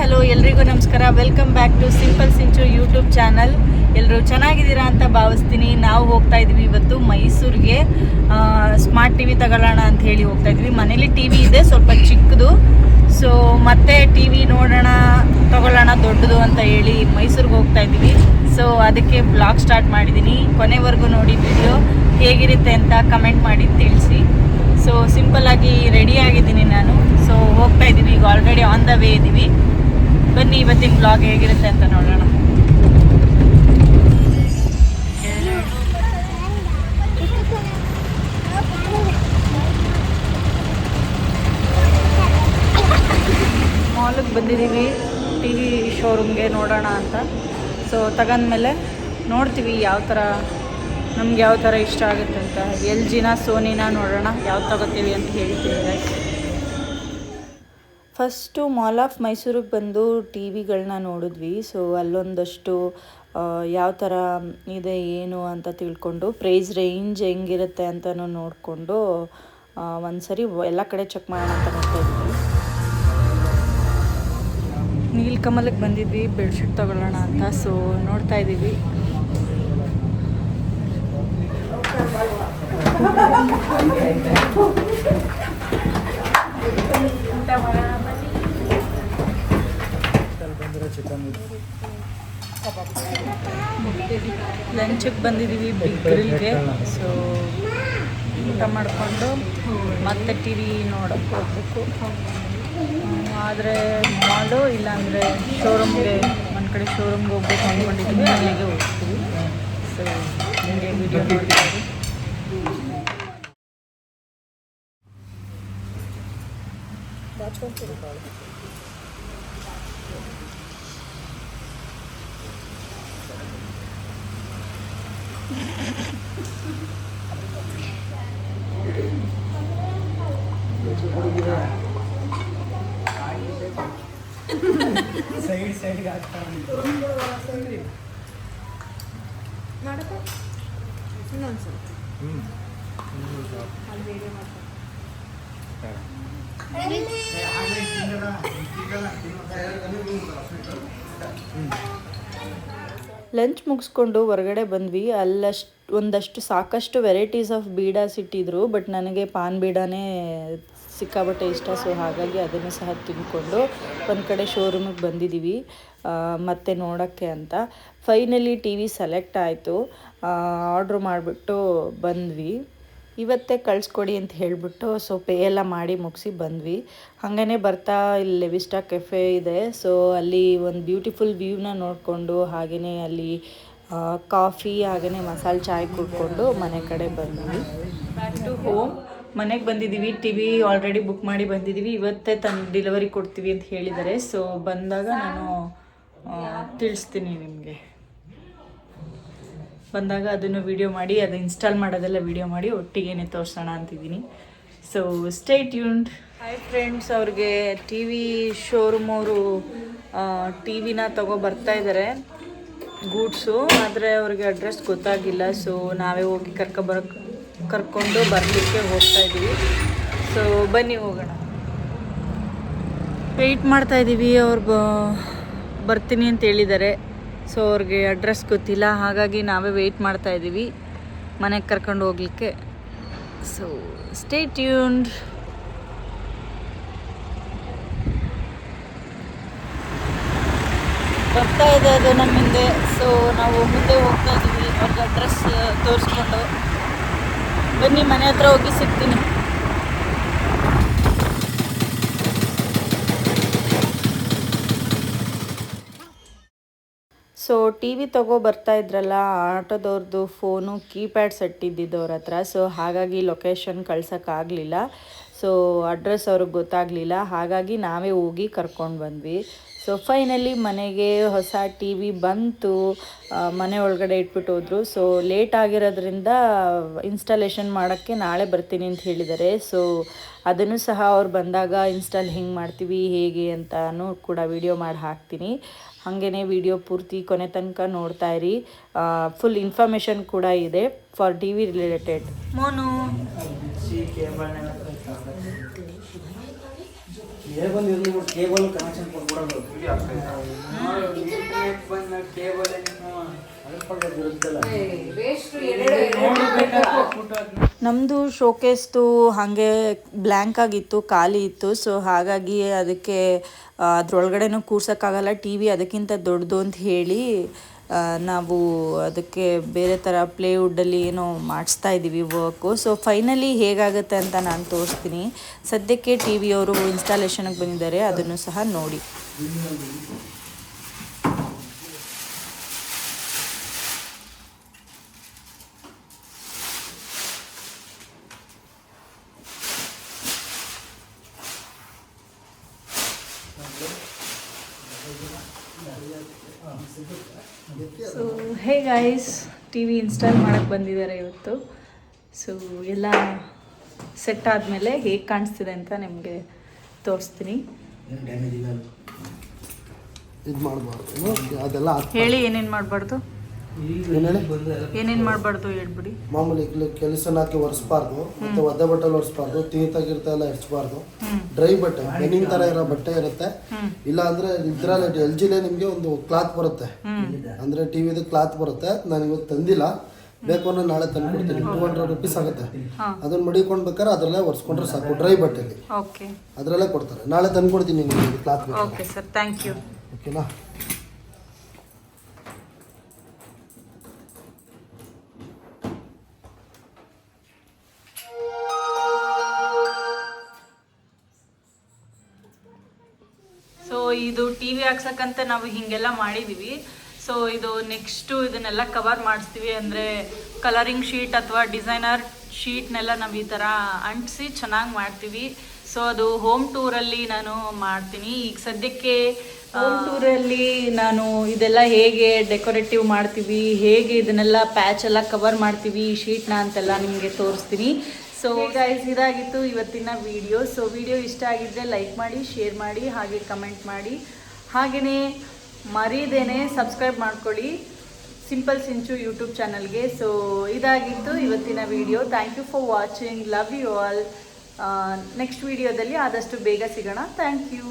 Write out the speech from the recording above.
Hello, ಎಲ್ರಿಗೂ ನಮಸ್ಕಾರ. Welcome back to simple Sinchu YouTube channel ಎಲ್ಲರೂ ಚೆನ್ನಾಗಿದ್ದೀರಾ ಅಂತ ಭಾವಿಸ್ತೀನಿ. ನಾವು ಹೋಗ್ತಾ ಇದ್ವಿ ಇವತ್ತು ಮೈಸೂರಿಗೆ. ಸ್ಮಾರ್ಟ್ ಟಿ ವಿ ತಗೊಳ್ಳೋಣ ಅಂತ ಹೇಳಿ ಹೋಗ್ತಾ ಇದ್ವಿ ಮನೇಲಿ ಟಿ ವಿ ಇದೆ, ಸ್ವಲ್ಪ ಚಿಕ್ಕದು. ಸೊ ಮತ್ತೆ ಟಿ ವಿ ನೋಡೋಣ, ತಗೊಳ್ಳೋಣ, ದೊಡ್ಡದು ಅಂತ ಹೇಳಿ ಮೈಸೂರಿಗೆ ಹೋಗ್ತಾ ಇದ್ದೀವಿ. ಸೊ ಅದಕ್ಕೆ ಬ್ಲಾಗ್ ಸ್ಟಾರ್ಟ್ ಮಾಡಿದ್ದೀನಿ. ಕೊನೆವರೆಗೂ ನೋಡಿ ವಿಡಿಯೋ ಹೇಗಿರುತ್ತೆ ಅಂತ ಕಮೆಂಟ್ ಮಾಡಿ ತಿಳಿಸಿ. ಸೊ ಸಿಂಪಲ್ ಆಗಿ ರೆಡಿ ಆಗಿದ್ದೀನಿ ನಾನು. ಸೊ ಹೋಗ್ತಾ ಇದ್ದೀವಿ. ಈಗ ಆಲ್ರೆಡಿ ಆನ್ ದ ವೇ ಇದ್ದೀವಿ. ಬನ್ನಿ, ಇವತ್ತಿನ ಬ್ಲಾಗ್ ಹೇಗಿರುತ್ತೆ ಅಂತ ನೋಡೋಣ. ಮಾಲಿಗೆ ಬಂದಿದ್ದೀವಿ ಟಿ ವಿ ಶೋರೂಮ್ಗೆ ನೋಡೋಣ ಅಂತ. ಸೊ ತಗೊಂಡ್ಮೇಲೆ ನೋಡ್ತೀವಿ ಯಾವ ಥರ ನಮ್ಗೆ ಯಾವ ಥರ ಇಷ್ಟ ಆಗುತ್ತೆ ಅಂತ. ಎಲ್ ಜಿನ, ಸೋನಿನ ನೋಡೋಣ, ಯಾವ್ದು ತಗೋತೀವಿ ಅಂತ ಹೇಳ್ತೀನಿ ಫಸ್ಟು ಮಾಲ್ ಆಫ್ ಮೈಸೂರಿಗೆ ಬಂದು ಟಿ ವಿಗಳನ್ನ ನೋಡಿದ್ವಿ. ಸೊ, ಅಲ್ಲೊಂದಷ್ಟು ಯಾವ ಥರ ಇದೆ, ಏನು ಅಂತ ತಿಳ್ಕೊಂಡು, ಪ್ರೈಸ್ ರೇಂಜ್ ಹೆಂಗಿರುತ್ತೆ ಅಂತಲೂ ನೋಡಿಕೊಂಡು ಒಂದು ಸರಿ ಎಲ್ಲ ಕಡೆ ಚೆಕ್ ಮಾಡೋಣ ಅಂತ ನೋಡ್ತಾ ಇದ್ವಿ. ನೀಲ್ಕಮಲಕ್ಕೆ ಬಂದಿದ್ವಿ. ಬೆಡ್ಶೀಟ್ ತಗೊಳ್ಳೋಣ ಅಂತ. ಸೊ, ನೋಡ್ತಾ ಇದ್ದೀವಿ. ಲಂಚಿಗೆ ಬಂದಿದ್ದೀವಿ ಬಿಗ್ ಗ್ರಿಲ್ಗೆ ಸೊ ಊಟ ಮಾಡಿಕೊಂಡು ಮತ್ತೆ ಟಿ ವಿ ನೋಡೋಕ್ಕೆ ಹೋಗ್ಬೇಕು ಆದರೆ ಮಾಲು ಇಲ್ಲಾಂದರೆ ಶೋರೂಮ್ಗೆ ಒಂದು ಕಡೆ ಶೋರೂಮ್ಗೆ ಹೋಗ್ಬೇಕು ಅಂದ್ಕೊಂಡಿದ್ದೀವಿ ಅಲ್ಲಿಗೆ ಹೋಗ್ತೀವಿ. ಸೊ ನಿಮಗೆ ವಿಡಿಯೋ ನೋಡ್ತೀವಿ ಸೈಡ್ ಸೈಡ್ಗೆ ಹಾಕ್ತಾರೆ ಲಂಚ್ ಮುಗಿಸ್ಕೊಂಡು ಹೊರಗಡೆ ಬಂದ್ವಿ. ಅಲ್ಲಷ್ಟು, ಒಂದಷ್ಟು ಸಾಕಷ್ಟು ವೆರೈಟೀಸ್ ಆಫ್ ಬೀಡಾಸ್ ಇಟ್ಟಿದ್ರು ಬಟ್ ನನಗೆ ಪಾನ್ ಬೀಡಾನೇ ಸಿಕ್ಕಾಬಟ್ಟೆ ಇಷ್ಟ ಸೊ ಹಾಗಾಗಿ ಅದನ್ನು ಸಹ ತಿಂದ್ಕೊಂಡು ಒಂದು ಕಡೆ ಶೋರೂಮಿಗೆ ಬಂದಿದ್ದೀವಿ ಮತ್ತೆ ನೋಡೋಕ್ಕೆ ಅಂತ. ಫೈನಲಿ ಟಿ ವಿ ಸೆಲೆಕ್ಟ್ ಆಯಿತು. ಆರ್ಡ್ರ್ ಮಾಡಿಬಿಟ್ಟು ಬಂದ್ವಿ. ಇವತ್ತೇ ಕಳಿಸ್ಕೊಡಿ ಅಂತ ಹೇಳಿಬಿಟ್ಟು ಸೊ ಪೇ ಎಲ್ಲ ಮಾಡಿ ಮುಗಿಸಿ ಬಂದ್ವಿ. ಹಾಗೇ ಬರ್ತಾ ಇಲ್ಲಿ ಲೆವಿಸ್ಟಾ ಕೆಫೆ ಇದೆ. ಸೊ ಅಲ್ಲಿ ಒಂದು ಬ್ಯೂಟಿಫುಲ್ ವ್ಯೂನ ನೋಡಿಕೊಂಡು ಹಾಗೆಯೇ ಅಲ್ಲಿ ಕಾಫಿ ಹಾಗೆಯೇ ಮಸಾಲೆ ಚಾಯ್ ಕುಡ್ಕೊಂಡು ಮನೆ ಕಡೆ ಬಂದ್ವಿ. ಬ್ಯಾಕ್ ಟು ಹೋಮ್ ಮನೆಗೆ ಬಂದಿದ್ದೀವಿ ಟಿ ವಿ ಆಲ್ರೆಡಿ ಬುಕ್ ಮಾಡಿ ಬಂದಿದ್ದೀವಿ ಇವತ್ತೇ ತಂದು ಡೆಲಿವರಿ ಕೊಡ್ತೀವಿ ಅಂತ ಹೇಳಿದ್ದಾರೆ. ಸೊ ಬಂದಾಗ ನಾನು ತಿಳಿಸ್ತೀನಿ ನಿಮಗೆ. ಬಂದಾಗ ಅದನ್ನು ವಿಡಿಯೋ ಮಾಡಿ ಅದು ಇನ್ಸ್ಟಾಲ್ ಮಾಡೋದೆಲ್ಲ ವಿಡಿಯೋ ಮಾಡಿ ಒಟ್ಟಿಗೇನೆ ತೋರಿಸೋಣ ಅಂತಿದ್ದೀನಿ. So stay tuned hi friends ಅವ್ರಿಗೆ ಟಿ ವಿ ಶೋರೂಮ್ ಅವರು ಟಿ ವಿನ ತಗೋ ಬರ್ತಾ ಇದ್ದಾರೆ ಗೂಡ್ಸು. ಆದರೆ ಅವ್ರಿಗೆ ಅಡ್ರೆಸ್ ಗೊತ್ತಾಗಿಲ್ಲ ಸೊ ನಾವೇ ಹೋಗಿ ಕರ್ಕೊ ಬರ, ಕರ್ಕೊಂಡು ಬರಲಿಕ್ಕೆ ಹೋಗ್ತಾ ಇದ್ದೀವಿ ಸೊ ಬನ್ನಿ ಹೋಗೋಣ. ವೆಯ್ಟ್ ಮಾಡ್ತಾ ಇದ್ದೀವಿ ಅವ್ರು ಬರ್ತೀನಿ ಅಂತ ಹೇಳಿದ್ದಾರೆ. ಸೊ ಅವ್ರಿಗೆ ಅಡ್ರೆಸ್ ಗೊತ್ತಿಲ್ಲ. ಹಾಗಾಗಿ ನಾವೇ ವೆಯ್ಟ್ ಮಾಡ್ತಾ ಇದ್ದೀವಿ. ಮನೆಗೆ ಕರ್ಕೊಂಡು ಹೋಗ್ಲಿಕ್ಕೆ. ಸೊ ಸ್ಟೇ ಟ್ಯೂನ್ಡ್ ಬರ್ತಾ ಇದೆ ಅದು ನಮ್ಮ ಹಿಂದೆ. ಸೊ ನಾವು ಮುಂದೆ ಹೋಗ್ತಾ ಇದ್ದೀವಿ. ಅವ್ರಿಗೆ ಅಡ್ರೆಸ್ ತೋರಿಸ್ಕೊಂಡು. ಬನ್ನಿ, ಮನೆ ಹತ್ರ ಹೋಗಿ ಸಿಗ್ತೀನಿ. ಸೊ ಟಿ ವಿ ತಗೋ ಬರ್ತಾ ಇದ್ರಲ್ಲ ಆಟೋದವ್ರದ್ದು ಫೋನು ಕೀಪ್ಯಾಡ್ ಸೆಟ್ ಇದ್ದಿದ್ದವ್ರ ಹತ್ರ. ಸೊ ಹಾಗಾಗಿ ಲೊಕೇಶನ್ ಕಳ್ಸೋಕ್ಕಾಗಲಿಲ್ಲ ಸೊ ಅಡ್ರೆಸ್ ಅವ್ರಿಗೆ ಗೊತ್ತಾಗಲಿಲ್ಲ. ಹಾಗಾಗಿ ನಾವೇ ಹೋಗಿ ಕರ್ಕೊಂಡು ಬಂದ್ವಿ. ಸೊ ಫೈನಲಿ ಮನೆಗೆ ಹೊಸ ಟಿ ವಿ ಬಂತು. ಮನೆ ಒಳಗಡೆ ಇಟ್ಬಿಟ್ಟು ಹೋದರು. ಸೊ ಲೇಟ್ ಆಗಿರೋದ್ರಿಂದ ಇನ್ಸ್ಟಾಲೇಷನ್ ಮಾಡೋಕ್ಕೆ ನಾಳೆ ಬರ್ತೀನಿ ಅಂತ ಹೇಳಿದ್ದಾರೆ. ಸೊ ಅದನ್ನು ಸಹ ಅವ್ರು ಬಂದಾಗ ಇನ್ಸ್ಟಾಲ್ ಹೆಂಗೆ ಮಾಡ್ತೀವಿ ಹೇಗೆ ಅಂತಲೂ ಕೂಡ ವಿಡಿಯೋ ಮಾಡಿ ಹಾಕ್ತೀನಿ. ಹಾಗೇ ವಿಡಿಯೋ ಪೂರ್ತಿ ಕೊನೆ ತನಕ ನೋಡ್ತಾ ಇರಿ. ಫುಲ್ ಇನ್ಫಾರ್ಮೇಷನ್ ಕೂಡ ಇದೆ. ಫಾರ್ ಟಿ ವಿ ರಿಲೇಟೆಡ್ ಮೋನು. ಕೇಬಲ್ ಇರಲಿ ಬಿಟ್ಟು ಕೇಬಲ್ ಕನೆಕ್ಷನ್ ಕೊಟ್ಬಿಡೋದು. ಇಂಟರ್ನೆಟ್ ಬಂದ ಕೇಬಲ್ ಅದ್ರ ಇರುತ್ತಲ್ಲ. ನಮ್ಮದು ಶೋಕೇಸ್ದು ಹಾಗೆ ಬ್ಲ್ಯಾಂಕ್ ಆಗಿತ್ತು ಖಾಲಿ ಇತ್ತು. ಸೊ ಹಾಗಾಗಿ ಅದಕ್ಕೆ ಅದರೊಳಗಡೆನೂ ಕೂರ್ಸೋಕ್ಕಾಗಲ್ಲ ಟಿ ವಿ ಅದಕ್ಕಿಂತ ದೊಡ್ಡದು ಅಂತ ಹೇಳಿ ನಾವು ಅದಕ್ಕೆ ಬೇರೆ ಥರ ಪ್ಲೇವುಡ್ಡಲ್ಲಿ ಏನೋ ಮಾಡಿಸ್ತಾ ಇದ್ದೀವಿ ವರ್ಕು ಸೊ ಫೈನಲಿ ಹೇಗಾಗುತ್ತೆ ಅಂತ ನಾನು ತೋರಿಸ್ತೀನಿ. ಸದ್ಯಕ್ಕೆ ಟಿ ವಿಯವರು ಇನ್ಸ್ಟಾಲೇಷನ್ಗೆ ಬಂದಿದ್ದಾರೆ, ಅದನ್ನು ಸಹ ನೋಡಿ. So hey guys T V install ಮಾಡೋಕ್ಕೆ ಬಂದಿದ್ದಾರೆ ಇವತ್ತು. ಸೊ ಎಲ್ಲ ಸೆಟ್ ಆದಮೇಲೆ ಹೇಗೆ ಕಾಣಿಸ್ತಿದೆ ಅಂತ ನಿಮಗೆ ತೋರಿಸ್ತೀನಿ. ಹೇಳಿ ಏನೇನು ಮಾಡಬಾರ್ದು? ಏನೇನು? ಮಾಡಬಾರ್ದು ಹೇಳ್ಬಿಡಿ. ಮಾಮೂಲಿ ಕೆಲಸನ ಹಾಕಿ ಒರೆಸ್ಬಾರ್ದು ಮತ್ತೆ ಒದ್ದೆ ಬಟ್ಟೆಲಿ ಒರೆಸ್ಬಾರ್ದು ತೀರ್ತಾಗಿರ್ತ ಎಲ್ಲ ಎರ್ಚ್ಬಾರ್ದು. ಡ್ರೈ ಬಟ್ಟೆ ಬೆನಿಂಗ್ ತರ ಇರೋ ಬಟ್ಟೆ ಇರುತ್ತೆ. ಇಲ್ಲ ಅಂದ್ರೆ ಇದ್ರಲ್ಲಿ ಎಲ್ ಜಿಲೇ ನಿಮಗೆ ಒಂದು ಕ್ಲಾತ್ ಬರುತ್ತೆ. ಅಂದ್ರೆ ಟಿವಿದು ಕ್ಲಾತ್ ಬರುತ್ತೆ. ನಾನು ಇವತ್ತು ತಂದಿಲ್ಲ. ಬೇಕು ಅಂದ್ರೆ ನಾಳೆ ತಂದ್ಕೊಡ್ತೀನಿ ಟೂ ಹಂಡ್ರೆಡ್ ರುಪೀಸ್ ಆಗುತ್ತೆ. ಅದನ್ನ ಮಡಿಕೊಂಡ್ ಬೇಕಾದ್ರೆ ಅದರಲ್ಲೇ ಒರೆಸ್ಕೊಂಡ್ರೆ ಸಾಕು ಡ್ರೈ ಬಟ್ಟೆಲಿ. ಅದರಲ್ಲೇ ಕೊಡ್ತಾರೆ. ನಾಳೆ ತಂದ್ಕೊಡ್ತೀನಿ ನಿಮಗೆ cloth okay sir thank you. ಓಕೆನಾ? ಇದು ಟಿ ವಿ ಹಾಕ್ಸಕ್ಕಂತ ನಾವು ಹೀಗೆಲ್ಲ ಮಾಡಿದ್ದೀವಿ ಸೊ ಇದು ನೆಕ್ಸ್ಟು ಇದನ್ನೆಲ್ಲ ಕವರ್ ಮಾಡಿಸ್ತೀವಿ ಅಂದರೆ ಕಲರಿಂಗ್ ಶೀಟ್ ಅಥವಾ ಡಿಸೈನರ್ ಶೀಟ್ನೆಲ್ಲ ನಾವು ಈ ಥರ ಅಂಟಿಸಿ ಚೆನ್ನಾಗಿ ಮಾಡ್ತೀವಿ. ಸೊ ಅದು ಹೋಮ್ ಟೂರಲ್ಲಿ ನಾನು ಮಾಡ್ತೀನಿ. ಈಗ ಸದ್ಯಕ್ಕೆ ಹೋಮ್ ಟೂರಲ್ಲಿ ನಾನು ಇದೆಲ್ಲ ಹೇಗೆ ಡೆಕೋರೇಟಿವ್ ಮಾಡ್ತೀವಿ, ಹೇಗೆ ಇದನ್ನೆಲ್ಲ ಪ್ಯಾಚ್ ಎಲ್ಲ ಕವರ್ ಮಾಡ್ತೀವಿ, ಈ ಶೀಟ್ನ ಅಂತೆಲ್ಲ ನಿಮಗೆ ತೋರಿಸ್ತೀನಿ. ಸೊ ಗೈಸ್ ಇದಾಗಿತ್ತು ಇವತ್ತಿನ ವಿಡಿಯೋ ಸೊ ವಿಡಿಯೋ ಇಷ್ಟ ಆಗಿದ್ದರೆ ಲೈಕ್ ಮಾಡಿ ಶೇರ್ ಮಾಡಿ, ಹಾಗೆ ಕಮೆಂಟ್ ಮಾಡಿ. ಹಾಗೆಯೇ ಮರೀದೇನೆ ಸಬ್ಸ್ಕ್ರೈಬ್ ಮಾಡ್ಕೊಳ್ಳಿ. ಸಿಂಪಲ್ ಸಿಂಚು ಯೂಟ್ಯೂಬ್ ಚಾನಲ್ಗೆ ಸೊ ಇದಾಗಿತ್ತು ಇವತ್ತಿನ video thank you for watching love you all next ವಿಡಿಯೋದಲ್ಲಿ ಆದಷ್ಟು ಬೇಗ ಸಿಗೋಣ. Thank you